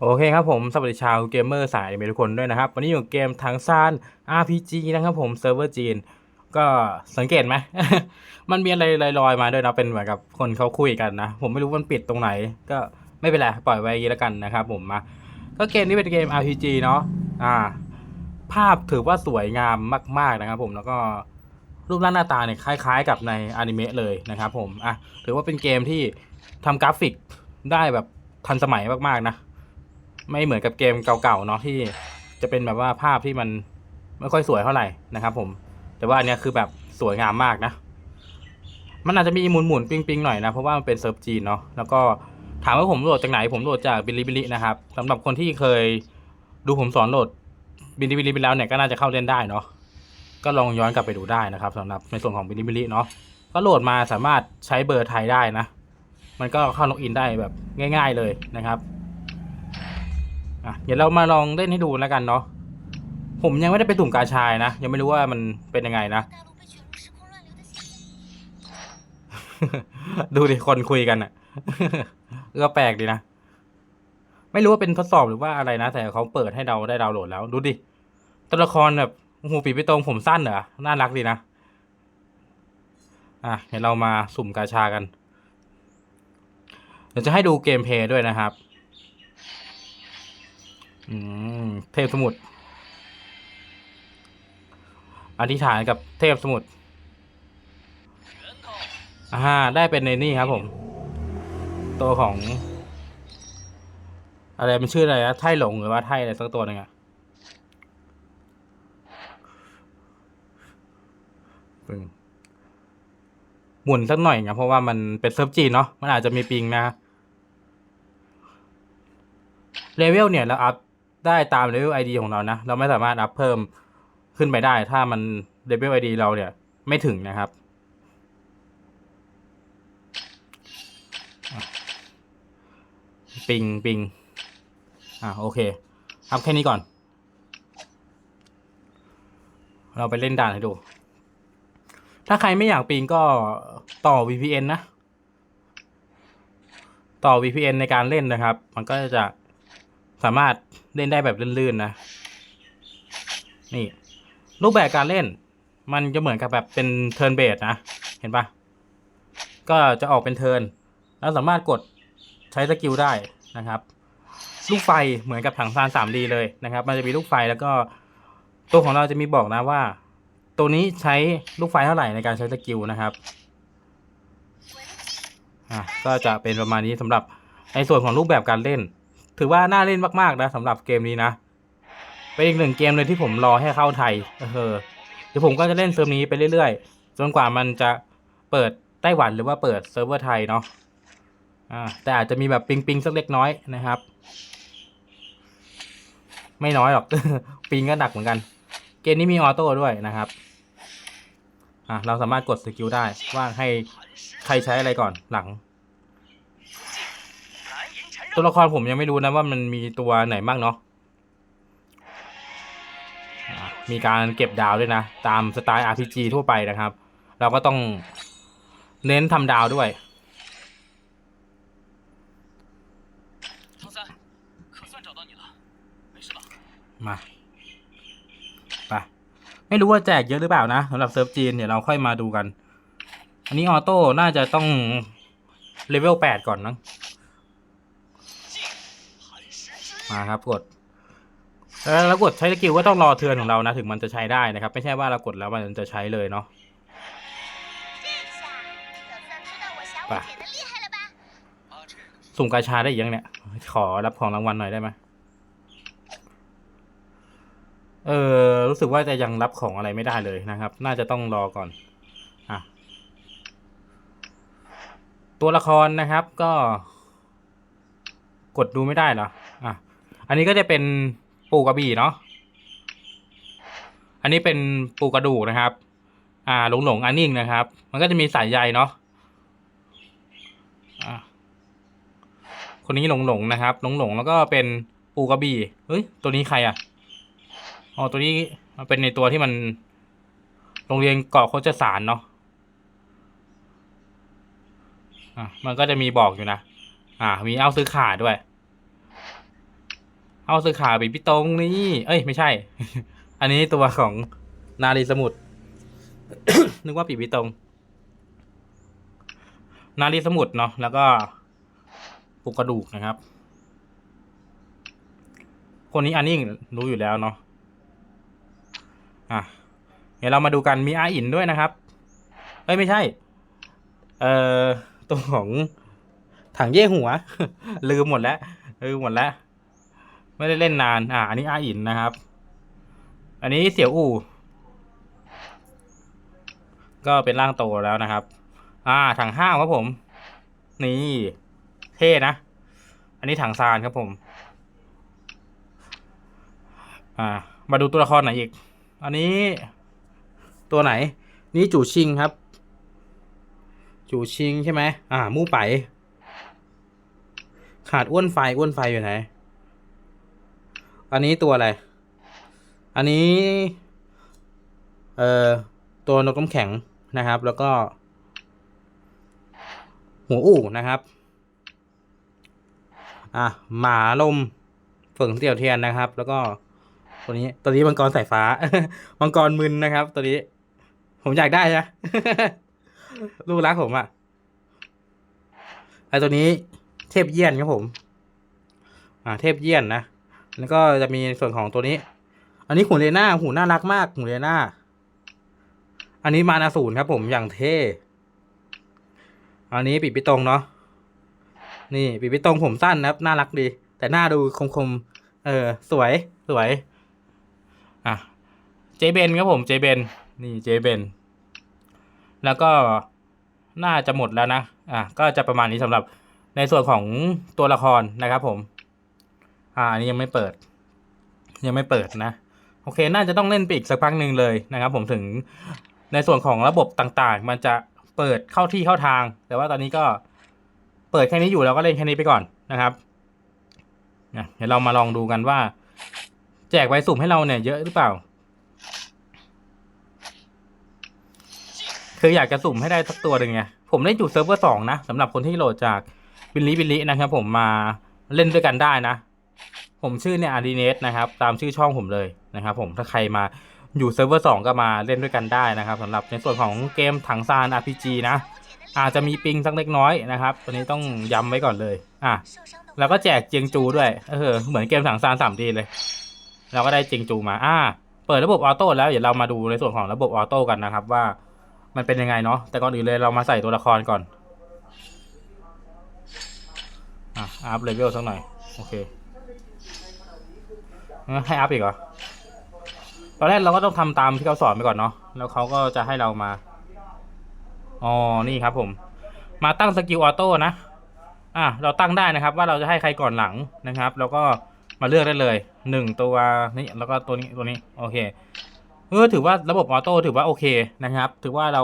โอเคครับผมสวัสดีชาวเกมเมอร์สายเมทุกคนด้วยนะครับ วันนี้อยู่เกมทางซาน RPG นะครับผมเซิร์ฟเวอร์จีน ก็สังเกตไหม มันมีอะไรลอยๆมาด้วยนะเป็นเหมือนกับคนเขาคุยกันนะ ผมไม่รู้มันปิดตรงไหน ก็ไม่เป็นไรปล่อยไว้อย่างนี้แล้วกันนะครับผมมา ก็เกมนี้เป็นเกม RPG เนาะอ่า ภาพถือว่าสวยงามมาก ๆนะครับผมแล้วก็รูปร่างหน้าตาเนี่ยคล้าย ๆ กับในอนิเมะเลยนะครับผมอะถือว่าเป็นเกมที่ทำกราฟิกได้แบบทันสมัยมากๆนะ ไม่เหมือนกับเกมเก่าๆเนาะที่จะเป็นแบบว่าภาพที่มันไม่ค่อยสวยเท่าไหร่นะครับ ผม แต่ว่าอันนี้คือแบบสวยงามมากนะ มันอาจจะมีหมุนๆปิ้งหน่อยนะ เพราะว่ามันเป็นเซิร์ฟจีนเนาะแล้วก็ถามว่าผมโหลดจากไหนผมโหลดจากบิลิบิลินะครับสำหรับคนที่เคยดูผมสอนโหลดบิลิบิลิไปแล้วเนี่ยก็น่าจะเข้าเล่นได้เนาะก็ลองย้อนกลับไปดูได้นะครับสำหรับในส่วนของบิลิบิลิเนาะก็โหลดมาสามารถใช้เบอร์ไทยได้นะ มันก็เข้าล็อกอินได้แบบง่าย ๆเลยนะครับ่ะเดี๋ยวเรามาลองเล่นให้ดูแล้วกันเนาะผมยังไม่ได้ไปตุ่มกาชายนะ ยังไม่รู้ว่ามันเป็นยังไงนะ ดูดิคนคุยกันอะก็แปลกดีนะ ไม่รู้ว่าเป็นทดสอบหรือว่าอะไรนะ แต่เขาเปิดให้เราได้ดาวน์โหลดแล้ว ดูดิตัวละครแบบหูปีไปตรงผมสั้นเหรอ น่ารักดีนะ อะเดี๋ยวเรามาสุ่มกาชากัน เดี๋ยวจะให้ดูเกมเพลย์ด้วยนะครับ อืมเทพสมุทรอธิษฐานกับเทพสมุทรอ่าได้เป็นในนี่ครับผม ตัวของ อะไรมันชื่ออะไรนะไทหลงหรือว่าไทอะไรสักตัวหนึงอะหมุนสักหน่อยนะเพราะว่ามันเป็นเซิร์ฟจีนเนาะมันอาจจะมีปิงนะเลเวลเนี่ยเราอัพ ได้ตามเลเวลไอดีของเรานะ เราไม่สามารถอัพเพิ่มขึ้นไปได้ ถ้ามันเลเวลไอดีเราเนี่ยไม่ถึงนะครับ ปิงปิงอะโอเคอัพแค่นี้ก่อน เราไปเล่นด่านให้ดู ถ้าใครไม่อยากปิงก็ต่อ VPN นะ ต่อ VPN ในการเล่นนะครับ มันก็จะ สามารถเล่นได้แบบลื่นๆนะ นี่ รูปแบบการเล่น มันจะเหมือนกับแบบเป็นเทิร์นเบสนะ เห็นปะก็จะออกเป็นเทิร์นแล้วสามารถกดใช้สกิลได้นะครับ ลูกไฟเหมือนกับถังซาน 3D เลยนะครับ มันจะมีลูกไฟแล้วก็ตัวของเราจะมีบอกนะว่า ตัวนี้ใช้ลูกไฟเท่าไหร่ในการใช้สกิลนะครับอะก็จะเป็นประมาณนี้สำหรับในส่วนของรูปแบบการเล่น ถือว่าน่าเล่นมากๆนะสำหรับเกมนี้นะเป็นอีกหนึ่งเกมเลยที่ผมรอให้เข้าไทยเออเดี๋ยวผมก็จะเล่นเซิร์ฟนี้ไปเรื่อยๆจนกว่ามันจะเปิดไต้หวันหรือว่าเปิดเซิร์ฟเวอร์ไทยเนาะอ่าแต่อาจจะมีแบบปิงๆสักเล็กน้อยนะครับ ไม่น้อยหรอก ปิงก็หนักเหมือนกัน เกมนี้มีออโต้ด้วยนะครับอะเราสามารถกดสกิลได้ว่าให้ใครใช้อะไรก่อนหลัง ตัวละครผมยังไม่รู้นะว่ามันมีตัวไหนบ้างเนาะมีการเก็บดาวด้วยนะ ตามสไตล์ RPG ทั่วไปนะครับ เราก็ต้องเน้นทำดาวด้วย มาไปไม่รู้ว่าแจกเยอะหรือเปล่านะสำหรับเซิร์ฟจีนเดี๋ยวเราค่อยมาดูกัน อันนี้ออโต้น่าจะต้องเลเวล8ก่อนนะ มาครับกดแล้วกดใช้สกิลก็ต้องรอเทือนของเรานะ ถึงมันจะใช้ได้นะครับ ไม่ใช่ว่าเรากดแล้วมันจะใช้เลยเนาะปะสุ่มกาชาได้ยังเนี่ย ขอรับของรางวัลหน่อยได้ไหมเออรู้สึกว่าจะยังรับของอะไรไม่ได้เลยนะครับ น่าจะต้องรอก่อนอะตัวละครนะครับก็ กดดูไม่ได้เหรอ อันนี้ก็จะเป็นปูกระบี่เนาะ อันนี้เป็นปูกระดูกนะครับ อ่าหลงหลงอันนิ่งนะครับ มันก็จะมีสายใยเนาะอะคนนี้หลงหลงนะครับ หลงหลงแล้วก็เป็นปูกระบี่ เฮ้ย ตัวนี้ใครอะ อ๋อ ตัวนี้มันเป็นในตัวที่มัน โรงเรียนเกาะโคจสารเนาะ อะ มันก็จะมีบอกอยู่นะ อ่า มีเอาซื้อขาด้วย เอาซื้อขาปีพี่ตรงนี่ เอ้ย ไม่ใช่ อันนี้ตัวของนารีสมุทร นึกว่าปีพี่ตรง นารีสมุทรเนาะ แล้วก็ปุกกระดูกนะครับ คนนี้อันนี้รู้อยู่แล้วเนาะ อะ เดี๋ยวเรามาดูกันมีอาอินด้วยนะครับ เอ้ย ไม่ใช่ เอ่อ ตัวของถังเย่หัว ลืมหมดแล้ว ลืมหมดแล้ว ไม่ได้เล่นนาน อ่า อันนี้อาอินนะครับ อันนี้เสี่ยวอู่ ก็เป็นร่างโตแล้วนะครับ อ่า ถังห้าวครับผม นี่ เท่นะ อันนี้ถังซานครับผม อ่า มาดูตัวละครไหนอีก อันนี้ ตัวไหน นี่จู่ชิงครับ จู่ชิงใช่ไหม อ่า มู่ไป ขาดอ้วนไฟ อ้วนไฟอยู่ไหน อันนี้ตัวอะไร อันนี้ เอ่อ ตัวนกน้ำแข็งนะครับ แล้วก็ หัวอู่นะครับ อะ หมาลมเฝิ่งเตี่ยวเทียนนะครับ แล้วก็ตัวนี้ตัวนี้มังกรสายฟ้า มังกรมึนนะครับ ตัวนี้ ผมอยากได้นะลูกรักผมอะ่ะไอตัวนี้เทพเยี่ยนครับผม อ่า เทพเยี่ยนนะ แล้วก็จะมีส่วนของตัวนี้ อันนี้หูเลน่าหูน่ารักมากหูเลน่าอันนี้มานาศูนย์ครับผมอย่างเท่ อันนี้ปีปิตรงเนาะ นี่ปีปิตรงผมสั้นนะครับน่ารักดี แต่หน้าดูคมๆ เออ สวยสวย อะ เจเบนครับผมเจเบน นี่เจเบน แล้วก็น่าจะหมดแล้วนะ อะ ก็จะประมาณนี้สำหรับในส่วนของตัวละครนะครับผม อ่าอันนี้ยังไม่เปิด ยังไม่เปิดนะ โอเค น่าจะต้องเล่นไปอีกสักพักหนึ่งเลยนะครับ ผมถึงในส่วนของระบบต่างๆ มันจะเปิดเข้าที่เข้าทาง แต่ว่าตอนนี้ก็เปิดแค่นี้อยู่แล้วก็เล่นแค่นี้ไปก่อนนะครับนะเดี๋ยวเรามาลองดูกันว่า แจกใบสุ่มให้เราเนี่ยเยอะหรือเปล่า คืออยากจะสุ่มให้ได้สักตัวหนึ่งไงผมเล่นอยู่เซิร์ฟเวอร์สองนะสำหรับคนที่โหลดจากบิลลี่บิลลี่นะครับผมมาเล่นด้วยกันได้นะ ผมชื่อเนี่ยอารีเนสนะครับ ตามชื่อช่องผมเลยนะครับ ผมถ้าใครมาอยู่เซิร์ฟเวอร์สก็มาเล่นด้วยกันได้นะครับสำหรับในส่วนของเกมถังซาน RPG นะ อาจจะมีปิงสักเล็กน้อยนะครับตันนี้ต้องย้ำไว้ก่อนเลย อะ แล้วก็แจกเจียงจูด้วยเออเหมือนเกมถังซานสามดีเลย เราก็ได้เจียงจูมา อ่า เปิดระบบออโต้แล้วเดี๋ยวเรามาดูในส่วนของระบบออโต้กันนะครับว่ามันเป็นยังไงเนาะแต่ก่อนอื่นเลยเรามาใส่ตัวละครก่อน อะอัพเลเวลสักหน่อย โอเค ให้อัพอีกเหรอ ตอนแรกเราก็ต้องทำตามที่เขาสอนไปก่อนเนาะ แล้วเขาก็จะให้เรามา อ๋อ นี่ครับผม มาตั้งสกิลออโต้นะ อะ เราตั้งได้นะครับ ว่าเราจะให้ใครก่อนหลังนะครับ แล้วก็มาเลือกได้เลยหนึ่งตัวนี้แล้วก็ตัวนี้ตัวนี้โอเคเออถือว่าระบบออโต้ถือว่าโอเคนะครับ ถือว่าเรา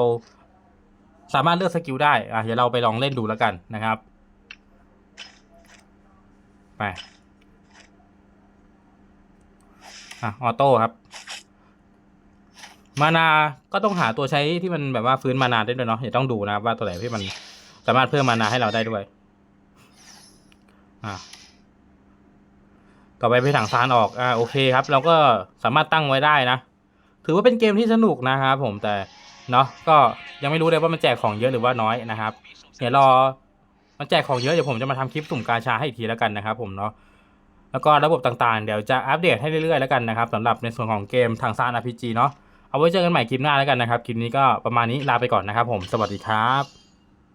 สามารถเลือกสกิลได้อะเดี๋ยวเราไปลองเล่นดูแล้วกันนะครับ ไป อะออโต้ครับ มานาก็ต้องหาตัวใช้ที่มันแบบว่าฟื้นมานาได้ด้วยเนาะเดี๋ยวต้องดูนะครับว่าตัวไหนที่มันสามารถเพิ่มมานาให้เราได้ด้วย อ่าต่อไปไปถังซานออก อ่า โอเคครับ เราก็สามารถตั้งไว้ได้นะ ถือว่าเป็นเกมที่สนุกนะครับผม แต่ เนาะ ก็ยังไม่รู้เลยว่ามันแจกของเยอะหรือว่าน้อยนะครับ เดี๋ยวรอ มันแจกของเยอะ เดี๋ยวผมจะมาทำคลิปสุ่มกาชาให้อีกทีแล้วกันนะครับผมเนาะ แล้วก็ระบบต่างๆ เดี๋ยวจะอัปเดตให้เรื่อยๆแล้วกันนะครับสำหรับในส่วนของเกมทางซาน RPG เนาะเอาไว้เจอกันใหม่คลิปหน้าแล้วกันนะครับ คลิปนี้ก็ประมาณนี้ลาไปก่อนนะครับผมสวัสดีครับ